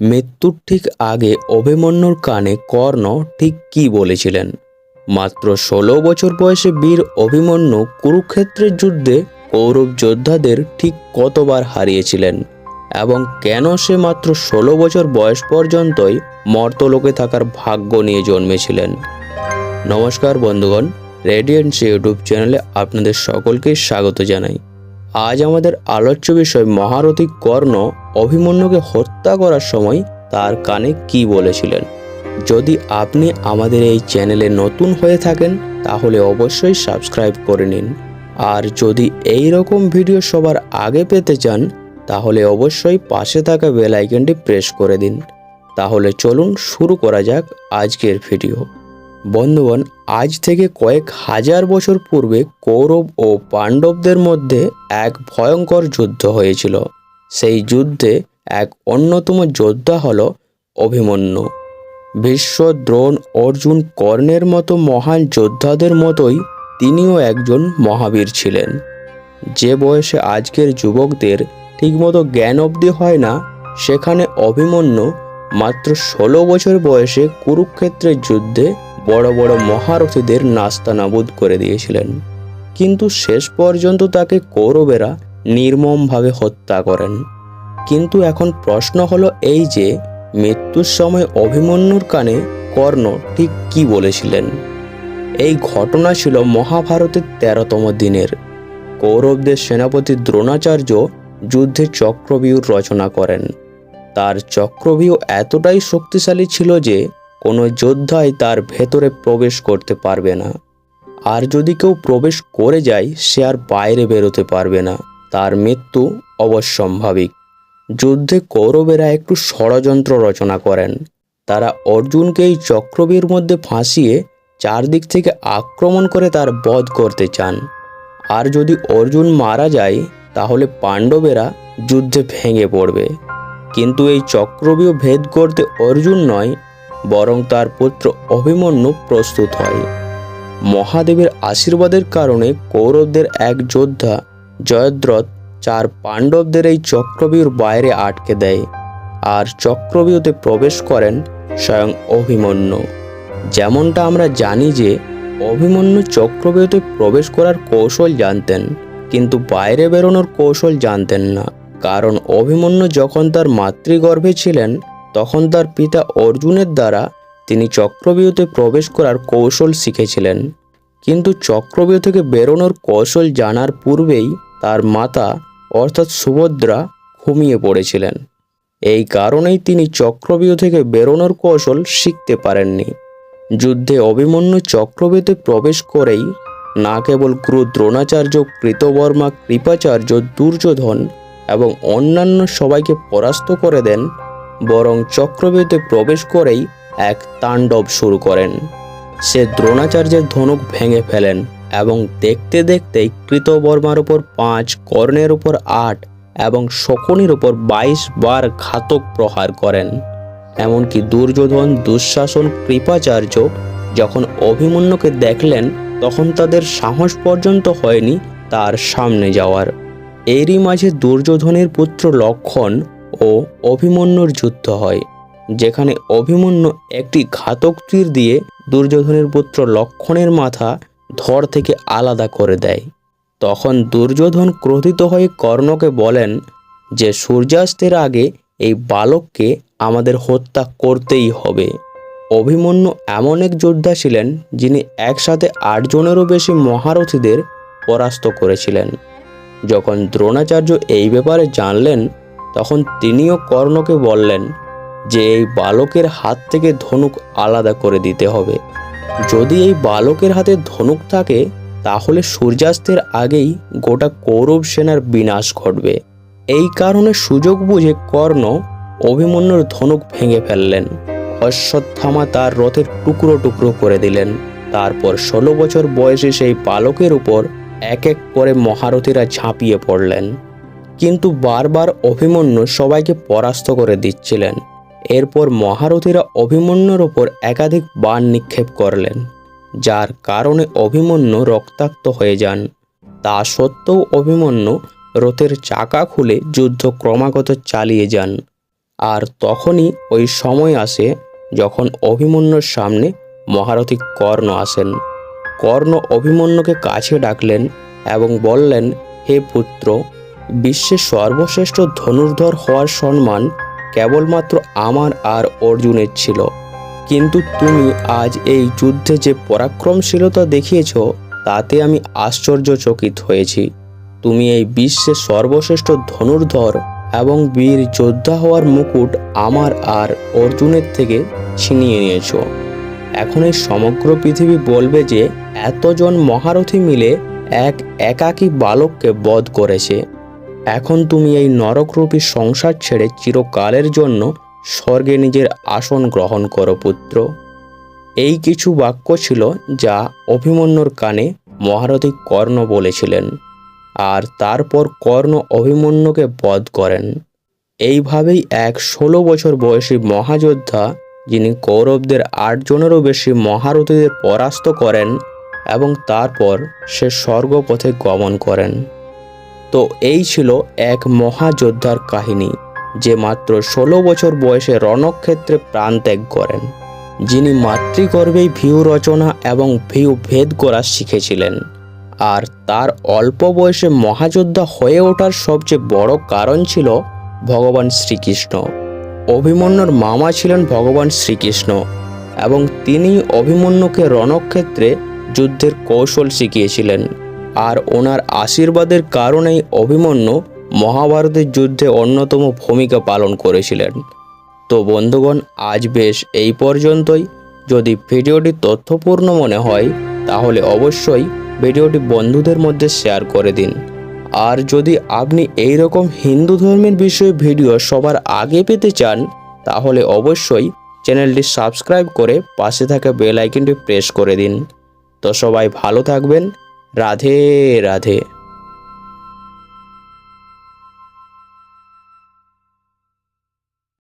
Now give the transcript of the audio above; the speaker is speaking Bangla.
মৃত্যুর ঠিক আগে অভিমন্যুর কানে কর্ণ ঠিক কী বলেছিলেন? মাত্র ষোলো বছর বয়সে বীর অভিমন্যু কুরুক্ষেত্রের যুদ্ধে কৌরব যোদ্ধাদের ঠিক কতবার হারিয়েছিলেন? এবং কেন সে মাত্র ষোলো বছর বয়স পর্যন্তই মর্তলোকে থাকার ভাগ্য নিয়ে জন্মেছিলেন? নমস্কার বন্ধুগণ, রেডিয়েন্টস ইউটিউব চ্যানেলে আপনাদের সকলকে স্বাগত জানাই। আজ আমাদের আলোচ্য বিষয় মহারথী কর্ণ অভিমন্যুকে হত্যা করার সময় তার কানে কি বলেছিলেন? যদি আপনি আমাদের এই চ্যানেলে নতুন হয়ে থাকেন, তাহলে অবশ্যই সাবস্ক্রাইব করে নিন। আর যদি এই রকম ভিডিও সবার আগে পেতে চান, তাহলে অবশ্যই পাশে থাকা বেল আইকনটি প্রেস করে দিন। তাহলে চলুন শুরু করা যাক আজকের ভিডিও। বন্ধুগণ, আজ থেকে কয়েক হাজার বছর পূর্বে কৌরব ও পাণ্ডবদের মধ্যে এক ভয়ঙ্কর যুদ্ধ হয়েছিল। সেই যুদ্ধে এক অন্যতম যোদ্ধা হল অভিমন্যু। বিশ্ব দ্রোণ অর্জুন কর্ণের মতো মহান যোদ্ধাদের মতোই তিনিও একজন মহাবীর ছিলেন। যে বয়সে আজকের যুবকদের ঠিকমতো জ্ঞান অবধি হয় না, সেখানে অভিমন্যু মাত্র ষোলো বছর বয়সে কুরুক্ষেত্রের যুদ্ধে বড় বড় মহারথীদের নাস্তানাবুদ করে দিয়েছিলেন। কিন্তু শেষ পর্যন্ত তাকে কৌরবেরা নির্মমভাবে হত্যা করেন। কিন্তু এখন প্রশ্ন হলো এই যে মৃত্যুর সময় অভিমন্যুর কানে কর্ণ ঠিক কি বলেছিলেন? এই ঘটনা ছিল মহাভারতের তেরোতম দিনের। কৌরবদের সেনাপতি দ্রোণাচার্য যুদ্ধে চক্রবিউর রচনা করেন। তার চক্রবিউ এতটাই শক্তিশালী ছিল যে কোনো যোদ্ধাই তার ভেতরে প্রবেশ করতে পারবে না। আর যদি কেউ প্রবেশ করে যায়, সে আর বাইরে বেরোতে পারবে না। তার মৃত্যু অবশ্যম্ভাবিক। যুদ্ধে কৌরবেরা একটু ষড়যন্ত্র রচনা করেন। তারা অর্জুনকে এই চক্রবীর মধ্যে ফাঁসিয়ে চারদিক থেকে আক্রমণ করে তার বধ করতে চান। আর যদি অর্জুন মারা যায়, তাহলে পাণ্ডবেরা যুদ্ধে ভেঙে পড়বে। কিন্তু এই চক্রবীয় ভেদ করতে অর্জুন নয় বরং তার পুত্র অভিমন্যু প্রস্তুত হয়। মহাদেবের আশীর্বাদের কারণে কৌরবদের এক যোদ্ধা জয়দ্রথ চার পাণ্ডবদের এই চক্রবিউর বাইরে আটকে দেয় আর চক্রবিউতে প্রবেশ করেন স্বয়ং অভিমন্যু। যেমনটা আমরা জানি যে অভিমন্যু চক্রবিউতে প্রবেশ করার কৌশল জানতেন, কিন্তু বাইরে বেরোনোর কৌশল জানতেন না। কারণ অভিমন্যু যখন তার মাতৃগর্ভে ছিলেন তখন তার পিতা অর্জুনের দ্বারা তিনি চক্রবিউতে প্রবেশ করার কৌশল শিখেছিলেন। কিন্তু চক্রবিউ থেকে বেরোনোর কৌশল জানার পূর্বেই তার মাতা, অর্থাৎ সুভদ্রা, ঘুমিয়ে পড়েছিলেন। এই কারণেই তিনি চক্রবিউ থেকে বেরোনোর কৌশল শিখতে পারেননি। যুদ্ধে অভিমন্যু চক্রবিউতে প্রবেশ করেই না কেবল গুরু দ্রোণাচার্য কৃতবর্মা, কৃপাচার্য, দুর্যোধন এবং অন্যান্য সবাইকে পরাস্ত করে দেন বরং চক্রবিউতে প্রবেশ করেই এক তাণ্ডব শুরু করেন। সে দ্রোণাচার্যের ধনুক ভেঙে ফেলেন এবং দেখতে দেখতেই কৃতবর্মার উপর পাঁচ কর্ণের উপর আট এবং শকুনির উপর বাইশ বার ঘাতক প্রহার করেন। এমনকি দুর্যোধন, দুঃশাসন, কৃপাচার্য যখন অভিমন্যুকে দেখলেন, তখন তাদের সাহস পর্যন্ত হয়নি তার সামনে যাওয়ার। এরই মাঝে দুর্যোধনের পুত্র লক্ষণ ও অভিমন্যুর যুদ্ধ হয়, যেখানে অভিমন্যু একটি ঘাতক তীর দিয়ে দুর্যোধনের পুত্র লক্ষণের মাথা ধর থেকে আলাদা করে দেয়। তখন দুর্যোধন ক্রোধিত হয়ে কর্ণকে বলেন যে, সূর্যাস্তের আগে এই বালককে আমাদের হত্যা করতেই হবে। অভিমন্যু এমন এক যোদ্ধা ছিলেন যিনি একসাথে আটজনেরও বেশি মহারথীদের পরাস্ত করেছিলেন। যখন দ্রোণাচার্য এই ব্যাপারে জানলেন তখন তিনিও কর্ণকে বললেন যে এই বালকের হাত থেকে ধনুক আলাদা করে দিতে হবে। যদি এই বালকের হাতে ধনুক থাকে, তাহলে সূর্যাস্তের আগেই গোটা কৌরব সেনার বিনাশ ঘটবে। এই কারণে সুযোগ বুঝে কর্ণ অভিমন্যুর ধনুক ভেঙে ফেললেন। অশ্বত্থামা তার রথের টুকরো টুকরো করে দিলেন। তারপর ষোলো বছর বয়সে সেই বালকের উপর এক এক করে মহারথীরা ঝাঁপিয়ে পড়লেন। কিন্তু বারবার অভিমন্যু সবাইকে পরাস্ত করে দিচ্ছিলেন। এরপর মহারথীরা অভিমন্যুর ওপর একাধিক বান নিক্ষেপ করলেন। যার কারণে অভিমন্যু রক্তাক্ত হয়ে যান। তা সত্ত্বেও অভিমন্যু রথের চাকা খুলে যুদ্ধ ক্রমাগত চালিয়ে যান। আর তখনই ওই সময় আসে যখন অভিমন্যুর সামনে মহারথী কর্ণ আসেন। কর্ণ অভিমন্যুকে কাছে ডাকলেন এবং বললেন, হে পুত্র বিশ্বের সর্বশ্রেষ্ঠ ধনুর্ধর হওয়ার সম্মান কেবলমাত্র আমার আর অর্জুনের ছিল। কিন্তু তুমি আজ এই যুদ্ধে যে পরাক্রমশীলতা দেখিয়েছ, তাতে আমি আশ্চর্যচকিত হয়েছি। তুমি এই বিশ্বের সর্বশ্রেষ্ঠ ধনুর্ধর এবং বীর যোদ্ধা হওয়ার মুকুট আমার আর অর্জুনের থেকে ছিনিয়ে নিয়েছো। এখন এই সমগ্র পৃথিবী বলবে যে, এতজন মহারথী মিলে এক একাকী বালককে বধ করেছে। এখন তুমি এই নরকরূপী সংসার ছেড়ে চিরকালের জন্য স্বর্গে নিজের আসন গ্রহণ করো, পুত্র। এই কিছু বাক্য ছিল যা অভিমন্যুর কানে মহারথী কর্ণ বলেছিলেন, আর তারপর কর্ণ অভিমন্যুকে বধ করেন। এইভাবেই এক ষোলো বছর বয়সী মহাযোদ্ধা, যিনি কৌরবদের আটজনেরও বেশি মহারথীদের পরাস্ত করেন এবং তারপর সে স্বর্গপথে গমন করেন। তো এই ছিল এক মহাযোদ্ধার কাহিনী, যে মাত্র ষোলো বছর বয়সে রণক্ষেত্রে প্রাণ ত্যাগ করেন, যিনি মাতৃগর্ভেই ভিউ রচনা এবং ভিউ ভেদ করা শিখেছিলেন। আর তার অল্প বয়সে মহাযোদ্ধা হয়ে ওঠার সবচেয়ে বড় কারণ ছিল ভগবান শ্রীকৃষ্ণ। অভিমন্যুর মামা ছিলেন ভগবান শ্রীকৃষ্ণ এবং তিনি অভিমন্যুকে রণক্ষেত্রে যুদ্ধের কৌশল শিখিয়েছিলেন। আর ওনার আশীর্বাদের কারণেই অভিমন্যু মহাভারতের যুদ্ধে অন্যতম ভূমিকা পালন করেছিলেন। তো বন্ধুগণ, আজ বেশ এই পর্যন্তই। যদি ভিডিওটি তথ্যপূর্ণ মনে হয়, তাহলে অবশ্যই ভিডিওটি বন্ধুদের মধ্যে শেয়ার করে দিন। আর যদি আপনি এই রকম হিন্দু ধর্মের বিষয়ে ভিডিও সবার আগে পেতে চান, তাহলে অবশ্যই চ্যানেলটি সাবস্ক্রাইব করে পাশে থাকা বেল আইকনটি প্রেস করে দিন। তো সবাই ভালো থাকবেন राधे राधे।